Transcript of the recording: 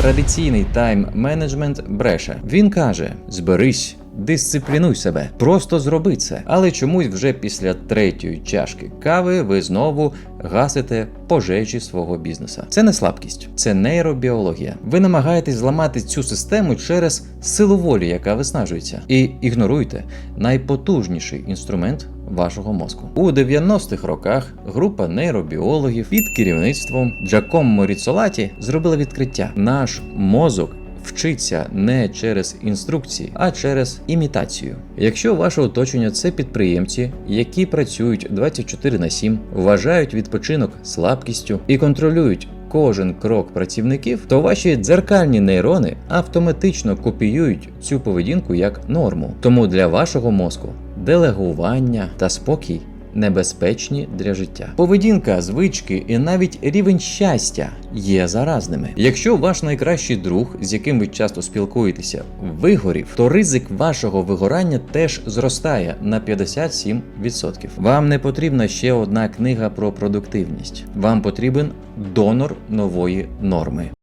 традиційний тайм-менеджмент бреше. Він каже: зберись. Дисциплінуй себе, просто зроби це. Але чомусь вже після третьої чашки кави ви знову гасите пожежі свого бізнеса. Це не слабкість, це нейробіологія. Ви намагаєтесь зламати цю систему через силу волі, яка виснажується, і ігноруйте найпотужніший інструмент вашого мозку. У 90-х роках група нейробіологів під керівництвом Джакомо Ріцолаті зробила відкриття: наш мозок. Вчиться не через інструкції, а через імітацію. Якщо ваше оточення це підприємці, які працюють 24 на 7, вважають відпочинок слабкістю і контролюють кожен крок працівників, то ваші дзеркальні нейрони автоматично копіюють цю поведінку як норму. Тому для вашого мозку делегування та спокій небезпечні для життя. Поведінка, звички і навіть рівень щастя є заразними. Якщо ваш найкращий друг, з яким ви часто спілкуєтеся, вигорів, то ризик вашого вигорання теж зростає на 57%. Вам не потрібна ще одна книга про продуктивність. Вам потрібен донор нової норми.